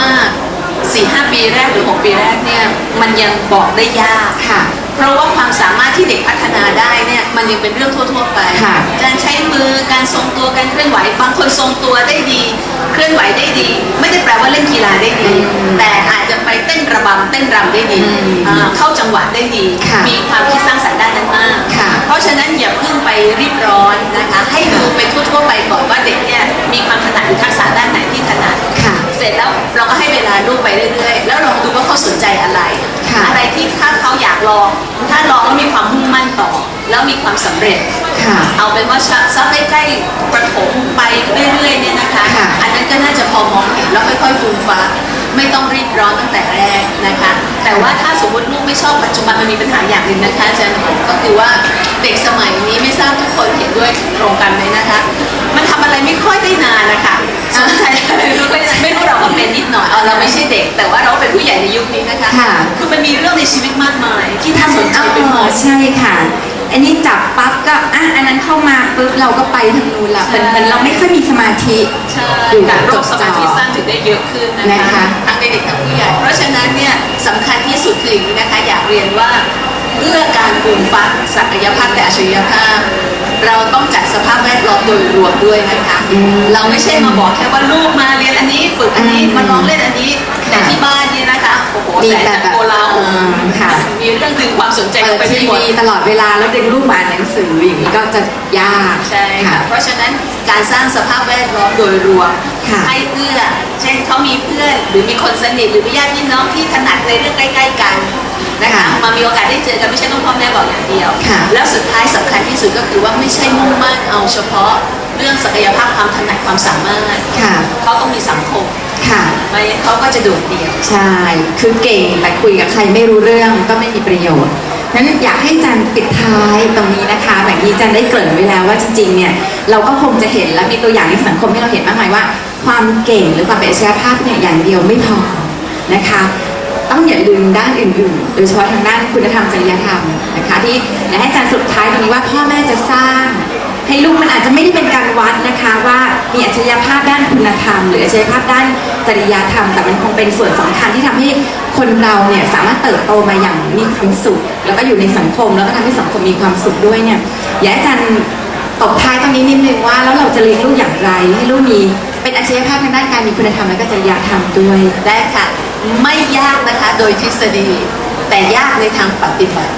มากๆ4ีหปีแรกหรือ 6 ปีแรกเนี่ยมันยังบอกได้ยากค่ะ เพราะว่าความสามารถที่เด็กพัฒนาได้เนี่ยมันยังเป็นเรื่องทั่ว ๆ ไปค่ะการใช้มือการทรงตัวการเคลื่อนไหวบางคนทรงตัวได้ดี เคลื่อนไหวได้ดี ไม่ได้แปลว่าเล่นกีฬาได้ดี แต่อาจจะไปเต้นระบำเต้นรำได้ดีอืมอ่าเข้าจังหวะได้ดีค่ะมีความคิดสร้างสรรค์ด้านนั้นมากค่ะเพราะฉะนั้นอย่าเพิ่งไปรีบร้อนนะคะให้ดูไปทั่วๆไปก่อนว่าเด็กเนี่ยมีความถนัดหรือทักษะ ลาลูกไปเรื่อยๆ แล้วลองดูว่าเขาสนใจอะไรค่ะอะไรที่ถ้าเขาอยากลอง ถ้าลองแล้วมีความมุ่งมั่นต่อ แล้วมีความสำเร็จค่ะเอาเป็นว่าซักใกล้ๆประถมไปเรื่อยๆเนี่ยนะคะค่ะอันนั้นก็น่าจะพอมองเห็นแล้วค่อยๆฟูมฟ้าไม่ต้องรีบร้อนตั้งแต่แรกนะคะ แต่ว่าถ้าสมมติลูกไม่ชอบปัจจุบันมันมีปัญหาอย่างหนึ่งนะคะอาจารย์ก็คือว่าเด็กสมัยนี้ไม่ทราบทุกคนเห็นด้วยตรงกันไหมนะคะ มันทำอะไรไม่ค่อยได้นานนะคะสนใจ หน่อยเอาเราไม่ใช่เด็ก แต่ว่าเราเป็นผู้ใหญ่ในยุคนี้นะคะค่ะ คือมันมีเรื่องในชีวิตมากมาย ที่น่าสนใจไปหมอ๋อดใช่ค่ะ อันนี้จับปั๊บก็อะอันนั้นเข้ามาปุ๊บเราก็ไปทางนู้นละใช่มันมันเราไม่ค่อยมีสมาธิใช่อยู่แต่โรจคดสจ่มาอธิสั้นถึงได้เยอะขึ้นนะนะคะ คะทั้งในเด็กทั้งผู้ใหญ่ เพราะฉะนั้นเนี่ยสำคัญที่สุดคืออย่างนี้นะคะ อยากเรียนว่าเพื่อการปลูกฝังศักยภาพและอัจฉริยภาพ เราต้องจัดสภาพแวดล้อมโดยรวมด้วยนะคะอืมเราไม่ใช่มาบอกแค่ว่าลูกมาเรียนอันนี้ฝึกอันนี้อืมมาลองเล่นอันนี้แต่ที่บ้านเนี่ยนะคะโอ้โหมีแสนแต่จะแบบโกลาหลอ่าค่ะมีเรื่องดึงความสนใจเปิออดกไปทีไม่หมด วีตลอดเวลาแล้วดึงลูกมาอ่านหนังสืออย่างนี้ก็จะยากใช่ค่ะ เพราะฉะนั้นการสร้างสภาพแวดล้อมโดยรวมค่ะให้เอื้อ เช่นเขามีเพื่อนหรือมีคนสนิทหรือมีญาติพี่น้องที่ถนัดในเรื่องใกล้ ๆ กัน นะคะค่ะมามีโอกาสได้เจอกันไม่ใช่ต้องพ่อแม่บอกอย่างเดียวค่ะแล้วสุดท้ายสำคัญที่สุดก็คือว่าไม่ใช่มุ่งมั่นเอาเฉพาะเรื่องศักยภาพความถนัดความสามารถค่ะเขาต้องมีสังคมค่ะไม่งั้นเขาก็จะโดดเดี่ยว ใช่ คือเก่งแต่คุยกับใครไม่รู้เรื่องก็ไม่มีประโยชน์นั้นอยากให้อาจันปิดท้ายตรงนี้นะคะแบบนี้อาจันได้เกริ่นไว้แล้วว่าจริงๆเนี่ยเราก็คงจะเห็นและมีตัวอย่างในสังคมให้เราเห็นมากมายว่า ความเก่งหรือความเป็นอัจฉริยภาพเนี่ยอย่างเดียวไม่พอนะคะ ต้องอย่าลืมด้านอื่นๆ โดยเฉพาะทางด้านคุณธรรมจริยธรรมนะคะที่อยากให้อาจารย์สุดท้ายตรงนี้ว่าพ่อแม่จะสร้าง ให้ลูกมันอาจจะไม่ได้เป็นการวัดนะคะว่ามีอัจฉริยภาพด้านคุณธรรม หรืออัจฉริยภาพด้านจริยธรรม แต่มันคงเป็นส่วนสำคัญที่ทำให้คนเราเนี่ยสามารถเติบโตมาอย่างมีความสุข แล้วก็อยู่ในสังคมแล้วก็ทำให้สังคมมีความสุขด้วยเนี่ยอยากให้อาจารย์ตบท้ายตรงนี้นิดนึงว่าแล้วเราจะเลี้ยงลูกอย่างไร ให้ลูกมีเป็นอัจฉริยภาพทางด้านการมีคุณธรรมและก็จริยธรรมด้วยได้ค่ะ ไม่ยากนะคะโดยทฤษฎี แต่ยากในทางปฏิบัติ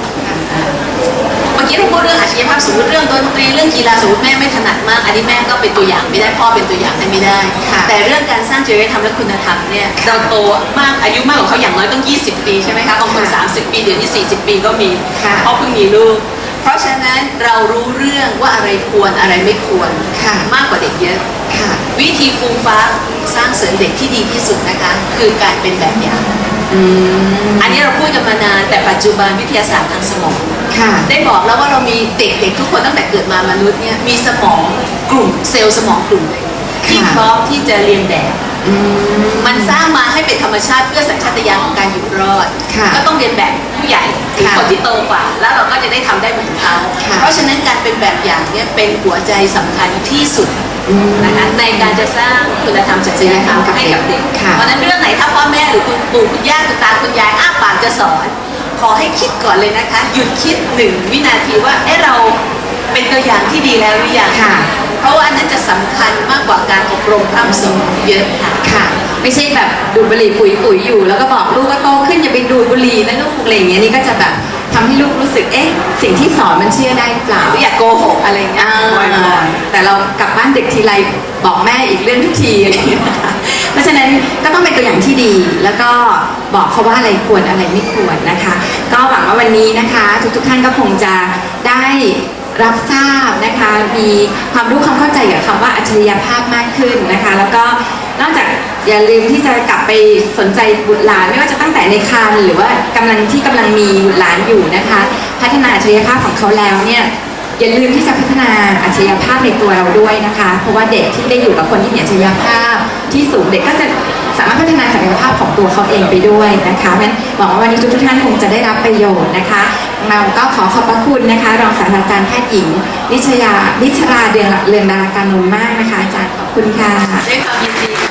เมื่อกี้เราพูดเรื่องอาชีพภาพสมมติเรื่องดนตรีเรื่องกีฬาสมมติแม่ไม่ถนัดมาก อันนี้แม่ก็เป็นตัวอย่างไม่ได้พ่อเป็นตัวอย่างให้ไม่ได้ค่ะแต่เรื่องการสร้างจริยธรรมและคุณธรรมเนี่ยเราโตมากอายุมากกว่าเขาอย่างน้อยต้อง 20 ปีใช่ไหมคะบางคนค่ะ30 ปีเดี๋ยวนี้40 ปีก็มีค่ะเพราะเพิ่งมีลูกเพราะฉะนั้นเรารู้เรื่องว่าอะไรควรอะไรไม่ควรค่ะมากกว่าเด็กเยอะ ค่ะ วิธีฟูมฟ้าสร้างเสริมเด็กที่ดีที่สุดนะคะ คือการเป็นแบบอย่างอืมอันนี้เราพูดกันมานานแต่ปัจจุบันวิทยาศาสตร์ทางสมองค่ะได้บอกแล้วว่าเรามีเด็กๆทุกคนตั้งแต่เกิดมามนุษย์เนี่ยมีสมองกลุ่มเซลล์สมองกลุ่มหนึ่งที่ค่ะพร้อมที่จะเรียนแบบอืมมันสร้างมาให้เป็นธรรมชาติเพื่อสัญชาตญาณของการอยู่รอดค่ะก็ต้องเรียนแบบผู้ใหญ่หรือค่ะคนที่โตกว่า แล้วเราก็จะได้ทำได้เหมือนเขาค่ะเพราะฉะนั้นการเป็นแบบอย่างเนี่ยเป็นหัวใจสำคัญที่สุดอืม นะคะในการจะสร้างคุณธรรมจริยธรรมให้กับเด็กค่ะเพราะฉะนั้นเรื่องไหนถ้าพ่อแม่หรือคุณปู่คุณย่าคุณตาคุณยายอ้าปากจะสอน ขอให้คิดก่อนเลยนะคะ หยุดคิดหนึ่งวินาทีว่าเอ๊ะเราเป็นตัวอย่างที่ดีแล้วหรือยังค่ะ เพราะว่าอันนั้นจะสำคัญมากกว่าการอบรมพร่ำสอนเยอะค่ะค่ะ ไม่ใช่แบบดูดบุหรี่ปุ๋ยปุ๋ยๆอยู่ แล้วก็บอกลูกว่าโตขึ้นอย่าไปดูดบุหรี่นะลูกอะไรอย่างเงี้ยนี่ก็จะแบบ ทำให้ลูกรู้สึกเอ๊ะสิ่งที่สอนมันเชื่อได้หรือเปล่าหรืออย่าโกหกอะไรเงี้ยอ่าบ่อยแต่เรากลับบ้านดึกทีไรบอกแม่อีกเรื่องทุกทีอะไรอย่างเงี้ยนะคะเพราะฉะนั้นก็ต้องเป็นตัวอย่างที่ดี แล้วก็บอกเขาว่าอะไรควรอะไรไม่ควรนะคะ ก็หวังว่าวันนี้นะคะ ทุกๆท่านก็คงจะได้รับทราบนะคะ มีความรู้ความเข้าใจเกี่ยวกับคำว่าอัจฉริยภาพมากขึ้นนะคะ แล้วก็ นอกจากอย่าลืมที่จะกลับไปสนใจบุตรหลานไม่ว่าจะตั้งแต่ในครรภ์หรือว่ากำลังที่กำลังมีบุตรหลานอยู่นะคะ พัฒนาอัจฉริยภาพของเขาแล้วเนี่ยอย่าลืมที่จะพัฒนาอัจฉริยภาพในตัวเราด้วยนะคะ เพราะว่าเด็กที่ได้อยู่กับคนที่มีอัจฉริยภาพที่สูงเด็กก็จะสามารถพัฒนาศักยภาพของตัวเขาเองไปด้วยนะคะเพราะฉะนั้นหวังว่าวันนี้ทุกท่านคงจะได้รับประโยชน์นะคะเราก็ขอขอบพระคุณนะคะรองศาสตราจารย์แพทย์หญิงนิชยานิชราเดืองเรืองดาราการนนท์มากนะคะอาจารย์ขอบคุณค่ะด้วยความยินดี